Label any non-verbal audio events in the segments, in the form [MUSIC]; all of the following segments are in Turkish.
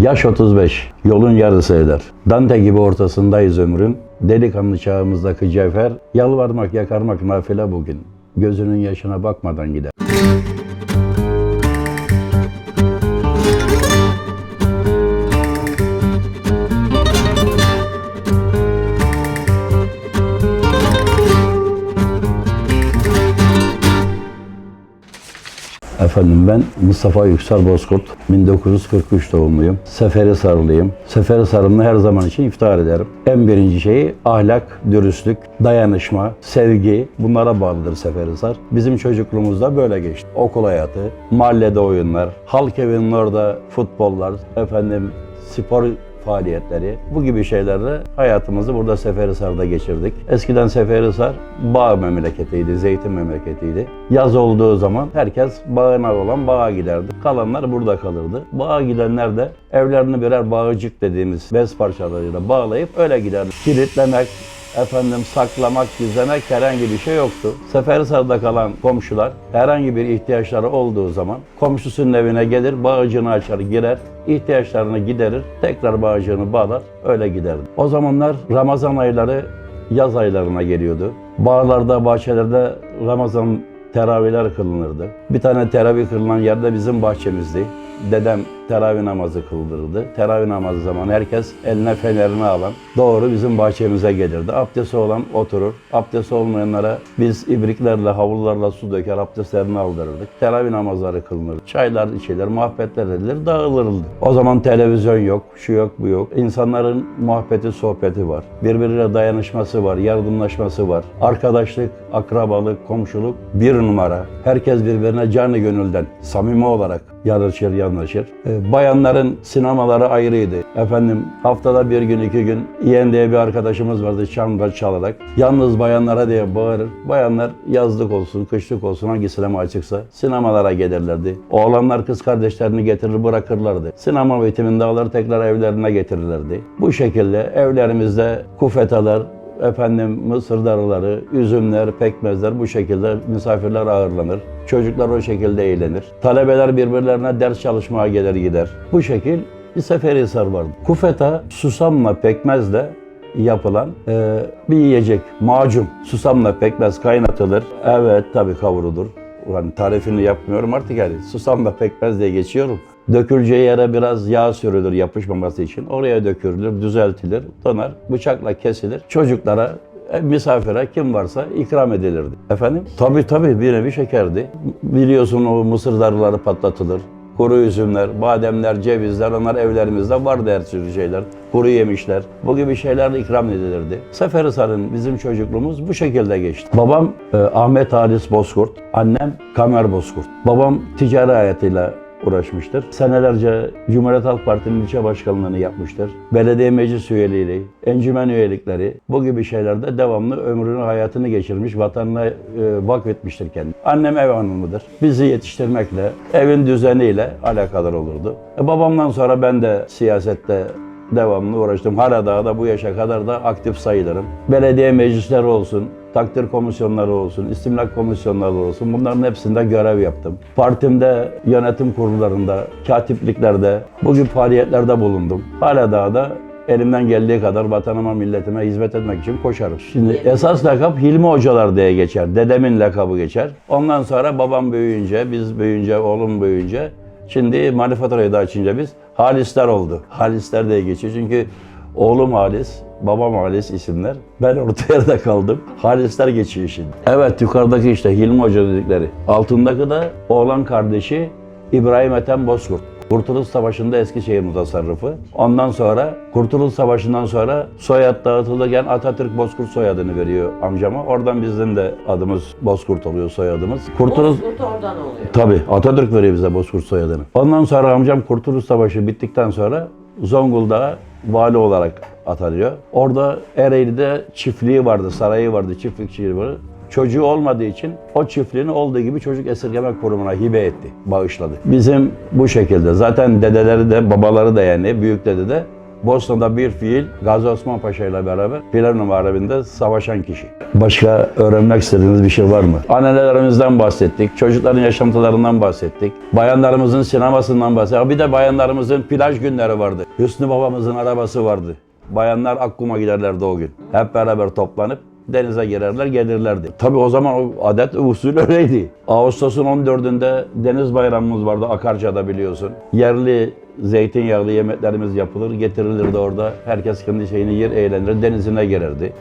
Yaş 35, yolun yarısı eder. Dante gibi ortasındayız ömrün. Delikanlı çağımızdaki cevher, yalvarmak yakarmak nafile bugün. Gözünün yaşına bakmadan gider. Efendim ben Mustafa Yüksel Bozkurt. 1943 doğumluyum. Seferihisarlıyım. Seferihisar'ımla her zaman için iftihar ederim. En birinci şeyi ahlak, dürüstlük, dayanışma, sevgi bunlara bağlıdır Seferihisar. Bizim çocukluğumuzda böyle geçti. Okul hayatı, mahallede oyunlar, halk evinin orada futbollar, efendim spor faaliyetleri, bu gibi şeylerle hayatımızı burada Seferihisar'da geçirdik. Eskiden Seferihisar bağ memleketiydi, zeytin memleketiydi. Yaz olduğu zaman herkes bağına olan bağa giderdi. Kalanlar burada kalırdı. Bağa gidenler de evlerini birer bağcık dediğimiz bez parçalarıyla bağlayıp öyle giderdi. Kilitlemek, efendim saklamak, gizlemek herhangi bir şey yoktu. Seferihisar'da kalan komşular herhangi bir ihtiyaçları olduğu zaman komşusunun evine gelir, bağcığını açar, girer, ihtiyaçlarını giderir, tekrar bağcığını bağlar, öyle giderdi. O zamanlar Ramazan ayları yaz aylarına geliyordu. Bağlarda, bahçelerde Ramazan teravihler kılınırdı. Bir tane teravih kılınan yerde bizim bahçemizdi. Dedem teravih namazı kıldırırdı. Teravih namazı zamanı herkes eline fenerini alan doğru bizim bahçemize gelirdi. Abdesti olan oturur. Abdesti olmayanlara biz ibriklerle, havlularla su döker abdestlerini aldırırdık. Teravih namazları kılınırdı. Çaylar içilir, muhabbetler edilir, dağılırdı. O zaman televizyon yok, şu yok, bu yok. İnsanların muhabbeti, sohbeti var. Birbiriyle dayanışması var, yardımlaşması var. Arkadaşlık, akrabalık, komşuluk bir numara. Herkes birbirine canı gönülden, samimi olarak yarışır, yanlaşır. Ee, bayanların sinemaları ayrıydı. Efendim haftada bir gün, iki gün yeğen diye bir arkadaşımız vardı çamda çalarak. Yalnız bayanlara diye bağırır. Bayanlar yazlık olsun, kışlık olsun hangi sinema açıksa sinemalara gelirlerdi. Oğlanlar kız kardeşlerini getirir bırakırlardı. Sinema bitiminde alır tekrar evlerine getirirlerdi. Bu şekilde evlerimizde kufetalar, efendim mısır darıları, üzümler, pekmezler bu şekilde misafirler ağırlanır. Çocuklar o şekilde eğlenir. Talebeler birbirlerine ders çalışmaya gelir gider. Bu şekil bir Seferihisar vardı. Kufeta susamla pekmezle yapılan e, bir yiyecek. Macun. Susamla pekmez kaynatılır. Evet tabii kavrulur. Yani tarifini yapmıyorum artık yani. Susamla pekmez diye geçiyorum. Döküleceği yere biraz yağ sürülür yapışmaması için. Oraya dökülür, düzeltilir, donar, bıçakla kesilir. Çocuklara, e, misafire kim varsa ikram edilirdi. Efendim? Tabii tabii bir nevi şekerdi. Biliyorsun o mısır darıları patlatılır. Kuru üzümler, bademler, cevizler onlar evlerimizde vardı her türlü şeyler. Kuru yemişler. Bu gibi şeyler ikram edilirdi. Seferihisar'ın bizim çocukluğumuz bu şekilde geçti. Babam e, Ahmet Halis Bozkurt, annem Kamer Bozkurt. Babam ticari hayatıyla uğraşmıştır. Senelerce Cumhuriyet Halk Partisi'nin ilçe başkanlığını yapmıştır. Belediye meclis üyeliği, encümen üyelikleri bu gibi şeylerde devamlı ömrünü, hayatını geçirmiş, vatanına e, vakfetmiştir kendini. Annem ev hanımıdır. Bizi yetiştirmekle, evin düzeniyle alakadar olurdu. E, babamdan sonra ben de siyasette devamlı uğraştım. Hala daha da bu yaşa kadar da aktif sayılırım. Belediye meclisleri olsun, takdir komisyonları olsun, istimlak komisyonları olsun bunların hepsinde görev yaptım. Partimde, yönetim kurullarında, katipliklerde, bu gibi faaliyetlerde bulundum. Hala daha da elimden geldiği kadar vatanıma, milletime hizmet etmek için koşarım. Şimdi esas lakap Hilmi Hocalar diye geçer. Dedemin lakabı geçer. Ondan sonra babam büyüyünce, biz büyüyünce, oğlum büyüyünce Şimdi manifaturayı da açınca biz Halisler oldu. Halisler diye geçiyor çünkü oğlum Halis, babam Halis isimler. Ben orta yerde kaldım. Halisler geçiyor şimdi. Evet yukarıdaki işte Hilmi Hoca dedikleri. Altındaki de oğlan kardeşi İbrahim Ethem Bozkurt. Kurtuluş Savaşı'nda Eskişehir mutasarrıfı. Ondan sonra Kurtuluş Savaşı'ndan sonra soyad dağıtılırken Atatürk Bozkurt soyadını veriyor amcama. Oradan bizim de adımız Bozkurt oluyor soyadımız. Kurtuluş Bozkurt oradan oluyor. Tabii Atatürk veriyor bize Bozkurt soyadını. Ondan sonra amcam Kurtuluş Savaşı bittikten sonra Zonguldak'a vali olarak atanıyor. Orada Ereğli'de çiftliği vardı, sarayı vardı, çiftlikçiliği vardı. Çocuğu olmadığı için o çiftliğini olduğu gibi çocuk esirgeme kurumuna hibe etti, bağışladı. Bizim bu şekilde zaten dedeleri de babaları da yani büyük dede de Bosna'da bir fiil Gazi Osman Paşa ile beraber Plevne Muharebi'nde savaşan kişi. Başka öğrenmek istediğiniz bir şey var mı? Annelerimizden bahsettik, çocukların yaşantılarından bahsettik, bayanlarımızın sinemasından bahsettik. Bir de bayanlarımızın plaj günleri vardı. Hüsnü babamızın arabası vardı. Bayanlar Akkum'a giderlerdi o gün. Hep beraber toplanıp denize girerler gelirlerdi. Tabi o zaman o adet usul öyleydi. Ağustos'un 14'ünde deniz bayramımız vardı Akarca'da biliyorsun. Yerli zeytinyağlı yemeklerimiz yapılır, getirilirdi orada. Herkes kendi şeyini yer, eğlenir, denizine girerdi.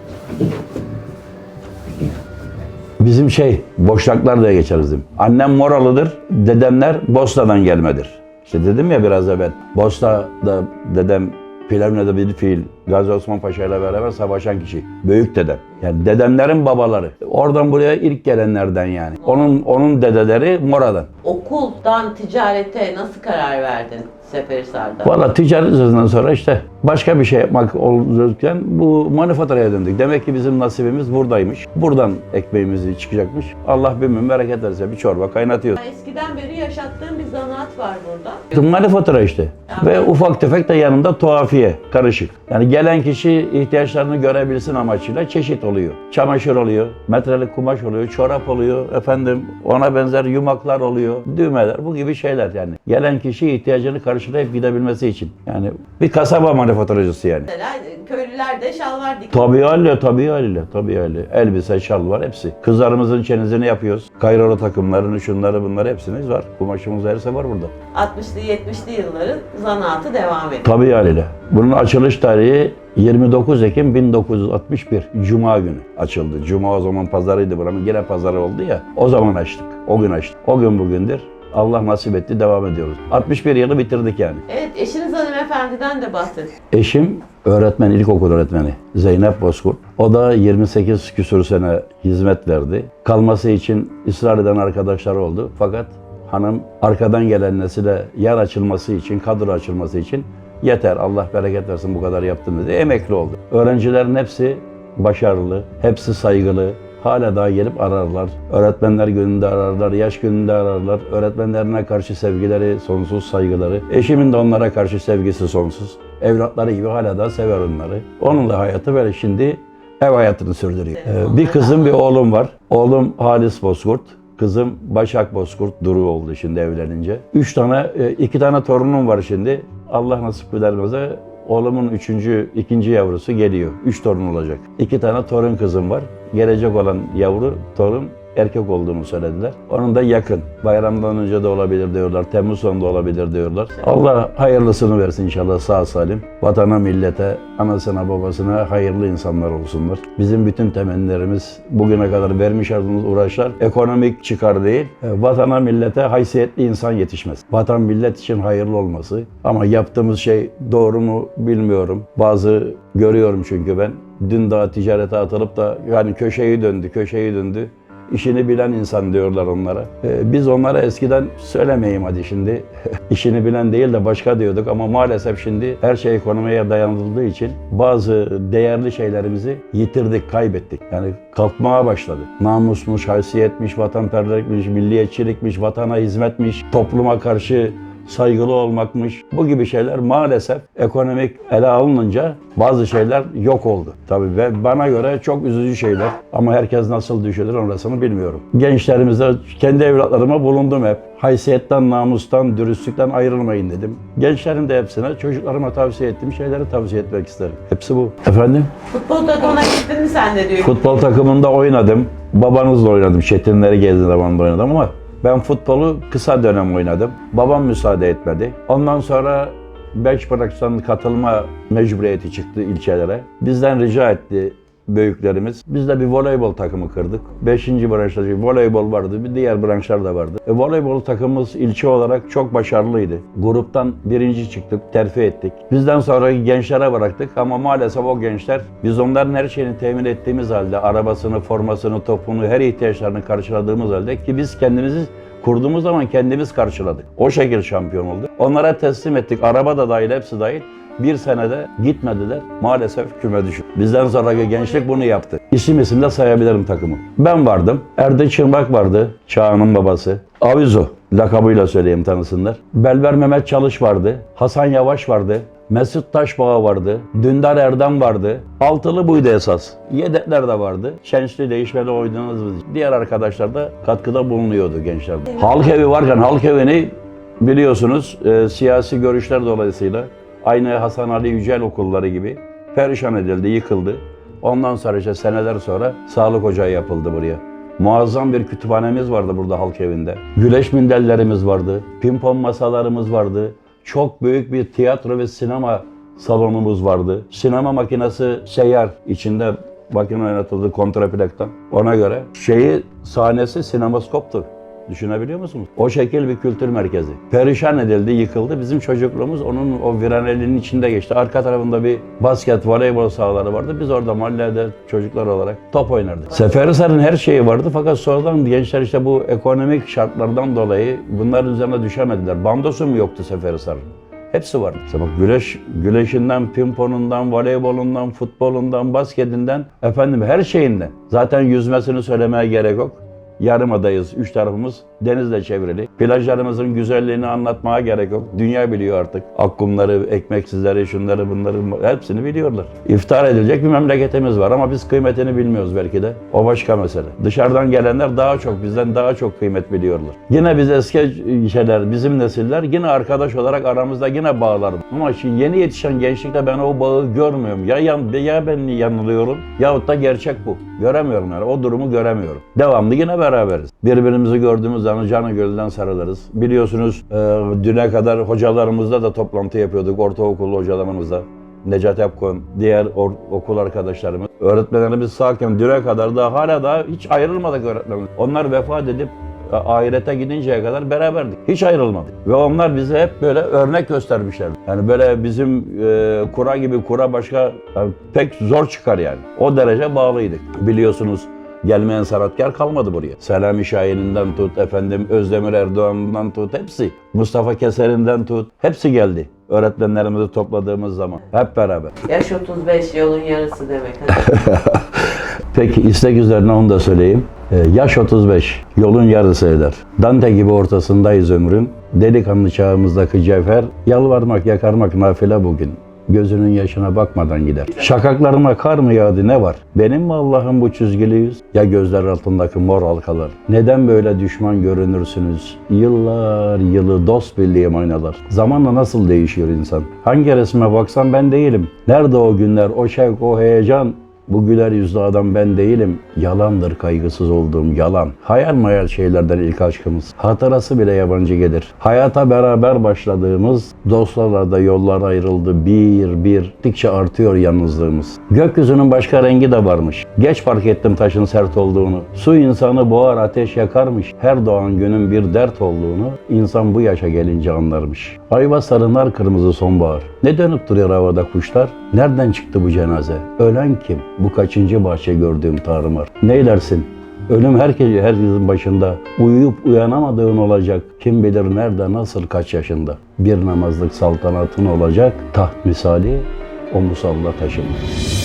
Bizim şey, boşlaklar diye geçer bizim. Annem Moralıdır, dedemler Bosna'dan gelmedir. İşte dedim ya biraz evvel, Bosna'da dedem Plevne'de bir fiil, Gazi Osman Paşa ile beraber savaşan kişi. Büyük dedem. Yani dedemlerin babaları. Oradan buraya ilk gelenlerden yani. Onun onun dedeleri Mora'dan. Okuldan ticarete nasıl karar verdin Seferihisar'da? Valla ticaret yüzünden sonra işte başka bir şey yapmak olurken bu manifaturaya döndük. Demek ki bizim nasibimiz buradaymış. Buradan ekmeğimiz çıkacakmış. Allah bir mümin bereket verse bir çorba kaynatıyoruz. Eskiden beri yaşattığın bir zanaat var burada. Manifatura işte. Ve ufak tefek de yanında tuhafiye, karışık. Yani gelen kişi ihtiyaçlarını görebilsin amacıyla çeşit oluyor. Çamaşır oluyor, metrelik kumaş oluyor, çorap oluyor, efendim ona benzer yumaklar oluyor, düğmeler bu gibi şeyler yani. Gelen kişi ihtiyacını karşılayıp gidebilmesi için. Yani bir kasaba manifaturacısı yani. Mesela köylüler de şalvar dikiyor. Tabii haliyle, tabii haliyle, tabii haliyle. Elbise, şal var hepsi. Kızlarımızın çenizini yapıyoruz. Kayrolu takımlarını, şunları bunları hepsiniz var. Kumaşımız herse var burada. 60'lı 70'li yılların zanaatı devam ediyor. Tabii haliyle. Bunun açılış tarihi 29 Ekim 1961 Cuma günü açıldı. Cuma o zaman pazarıydı buranın. Yine pazarı oldu ya. O zaman açtık. O gün açtık. O gün bugündür. Allah nasip etti devam ediyoruz. 61 yılı bitirdik yani. Evet eşiniz hanımefendiden de bahset. Eşim öğretmen, ilkokul öğretmeni Zeynep Bozkurt. O da 28 küsur sene hizmet verdi. Kalması için ısrar eden arkadaşlar oldu. Fakat hanım arkadan gelen nesile yer açılması için, kadro açılması için yeter Allah bereket versin bu kadar yaptım dedi. Emekli oldu. Öğrencilerin hepsi başarılı, hepsi saygılı. Hala daha gelip ararlar. Öğretmenler gününde ararlar, yaş gününde ararlar. Öğretmenlerine karşı sevgileri, sonsuz saygıları. Eşimin de onlara karşı sevgisi sonsuz. Evlatları gibi hala daha sever onları. Onun da hayatı böyle şimdi ev hayatını sürdürüyor. Ee, bir kızım, bir oğlum var. Oğlum Halis Bozkurt. Kızım Başak Bozkurt Duru oldu şimdi evlenince. Üç tane, e, iki tane torunum var şimdi. Allah nasip edermezse oğlumun üçüncü, ikinci yavrusu geliyor. Üç torun olacak. İki tane torun kızım var. Gelecek olan yavru, torun erkek olduğunu söylediler. Onun da yakın. Bayramdan önce de olabilir diyorlar. Temmuz sonunda olabilir diyorlar. Allah hayırlısını versin inşallah sağ salim. Vatana, millete, anasına, babasına hayırlı insanlar olsunlar. Bizim bütün temennilerimiz bugüne kadar vermiş olduğumuz uğraşlar ekonomik çıkar değil. e, Vatana, millete haysiyetli insan yetişmez. Vatan, millet için hayırlı olması. Ama yaptığımız şey doğru mu bilmiyorum. Bazı görüyorum çünkü ben. Dün daha ticarete atılıp da yani köşeyi döndü, köşeyi döndü. İşini bilen insan diyorlar onlara. Ee, biz onlara eskiden söylemeyeyim hadi şimdi. [LAUGHS] İşini bilen değil de başka diyorduk ama maalesef şimdi her şey ekonomiye dayanıldığı için bazı değerli şeylerimizi yitirdik, kaybettik. Yani kalkmaya başladı. Namusmuş, haysiyetmiş, vatanperverlikmiş, milliyetçilikmiş, vatana hizmetmiş, topluma karşı saygılı olmakmış. Bu gibi şeyler maalesef ekonomik ele alınınca bazı şeyler yok oldu. Tabii ve bana göre çok üzücü şeyler ama herkes nasıl düşünür orasını bilmiyorum. Gençlerimizde kendi evlatlarıma bulundum hep. Haysiyetten, namustan, dürüstlükten ayrılmayın dedim. Gençlerin de hepsine çocuklarıma tavsiye ettiğim şeyleri tavsiye etmek isterim. Hepsi bu. Efendim? Futbol takımına gittin mi sen de diyor. Futbol takımında oynadım. Babanızla oynadım. Çetinleri gezdi zamanında oynadım ama ben futbolu kısa dönem oynadım. Babam müsaade etmedi. Ondan sonra Bıraksan katılma mecburiyeti çıktı ilçelere. Bizden rica etti büyüklerimiz. Biz de bir voleybol takımı kırdık. Beşinci branşta bir voleybol vardı, bir diğer branşlar da vardı. E, voleybol takımımız ilçe olarak çok başarılıydı. Gruptan birinci çıktık, terfi ettik. Bizden sonra gençlere bıraktık ama maalesef o gençler, biz onların her şeyini temin ettiğimiz halde, arabasını, formasını, topunu, her ihtiyaçlarını karşıladığımız halde ki biz kendimizi kurduğumuz zaman kendimiz karşıladık. O şekilde şampiyon oldu. Onlara teslim ettik. Araba da dahil, hepsi dahil. Bir senede gitmediler. Maalesef küme düştü. Bizden sonraki gençlik bunu yaptı. İsim isim de sayabilirim takımı. Ben vardım. Erdinç Çırmak vardı. Çağan'ın babası. Avizo lakabıyla söyleyeyim tanısınlar. Belber Mehmet Çalış vardı. Hasan Yavaş vardı. Mesut Taşbağ vardı. Dündar Erdem vardı. Altılı buydu esas. Yedekler de vardı. Şençli değişmeli oynadığımız diğer arkadaşlar da katkıda bulunuyordu gençlerde. Halk evi varken halk evini biliyorsunuz e, siyasi görüşler dolayısıyla aynı Hasan Ali Yücel okulları gibi perişan edildi, yıkıldı. Ondan sonra işte seneler sonra sağlık ocağı yapıldı buraya. Muazzam bir kütüphanemiz vardı burada halk evinde. Güleş minderlerimiz vardı. Pimpon masalarımız vardı. Çok büyük bir tiyatro ve sinema salonumuz vardı. Sinema makinesi seyyar. içinde makine oynatıldı kontraplaktan. Ona göre şeyi sahnesi sinemaskoptu. Düşünebiliyor musunuz? O şekil bir kültür merkezi. Perişan edildi, yıkıldı. Bizim çocukluğumuz onun o viranelinin içinde geçti. Arka tarafında bir basket, voleybol sahaları vardı. Biz orada mahallede çocuklar olarak top oynardık. Seferihisar'ın her şeyi vardı fakat sonradan gençler işte bu ekonomik şartlardan dolayı bunların üzerine düşemediler. Bandosu mu yoktu Seferihisar'ın? Hepsi vardı. İşte bak güleş, güleşinden, pimponundan, voleybolundan, futbolundan, basketinden, efendim her şeyinden. Zaten yüzmesini söylemeye gerek yok. Yarımadayız. Üç tarafımız denizle çevrili. Plajlarımızın güzelliğini anlatmaya gerek yok. Dünya biliyor artık. Akkumları, ekmeksizleri, şunları bunları hepsini biliyorlar. İftihar edilecek bir memleketimiz var ama biz kıymetini bilmiyoruz belki de. O başka mesele. Dışarıdan gelenler daha çok, bizden daha çok kıymet biliyorlar. Yine biz eski şeyler, bizim nesiller yine arkadaş olarak aramızda yine bağlar. Ama şimdi yeni yetişen gençlikte ben o bağı görmüyorum. Ya, yan, ya ben yanılıyorum yahut da gerçek bu. Göremiyorum yani. O durumu göremiyorum. Devamlı yine beraberiz. Birbirimizi gördüğümüz zaman canı gölden sarılırız. Biliyorsunuz e, düne kadar hocalarımızla da toplantı yapıyorduk. Ortaokul hocalarımızla. Necat Epkon, diğer or- okul arkadaşlarımız. Öğretmenlerimiz sağken düne kadar da hala da hiç ayrılmadık öğretmenimiz. Onlar vefat edip e, ahirete gidinceye kadar beraberdik. Hiç ayrılmadık. Ve onlar bize hep böyle örnek göstermişler. Yani böyle bizim e, kura gibi kura başka yani pek zor çıkar yani. O derece bağlıydık. Biliyorsunuz gelmeyen sanatkar kalmadı buraya. Selami Şahin'inden tut, efendim Özdemir Erdoğan'dan tut hepsi. Mustafa Keser'inden tut hepsi geldi. Öğretmenlerimizi topladığımız zaman hep beraber. [LAUGHS] Yaş 35 yolun yarısı demek. Peki istek üzerine onu da söyleyeyim. Ee, yaş 35, yolun yarısı eder. Dante gibi ortasındayız ömrün. Delikanlı çağımızdaki cevher, yalvarmak, yakarmak nafile bugün. Gözünün yaşına bakmadan gider. Şakaklarıma kar mı yağdı ne var? Benim mi Allah'ım bu çizgili yüz? Ya gözler altındaki mor halkalar? Neden böyle düşman görünürsünüz? Yıllar yılı dost birliğim aynalar. Zamanla nasıl değişiyor insan? Hangi resme baksam ben değilim. Nerede o günler, o şevk, o heyecan? Bu güler yüzlü adam ben değilim. Yalandır kaygısız olduğum yalan. Hayal mayal şeylerden ilk aşkımız. Hatırası bile yabancı gelir. Hayata beraber başladığımız dostlarla da yollar ayrıldı bir bir. Gittikçe artıyor yalnızlığımız. Gökyüzünün başka rengi de varmış. Geç fark ettim taşın sert olduğunu. Su insanı boğar ateş yakarmış. Her doğan günün bir dert olduğunu insan bu yaşa gelince anlarmış. Ayva sarınar kırmızı sonbahar. Ne dönüp duruyor havada kuşlar? Nereden çıktı bu cenaze? Ölen kim? Bu kaçıncı bahçe gördüğüm tarımar? Neylersin? Ölüm herkes herkesin başında. Uyuyup uyanamadığın olacak. Kim bilir nerede, nasıl, kaç yaşında. Bir namazlık saltanatın olacak. Taht misali o musalla taşıma.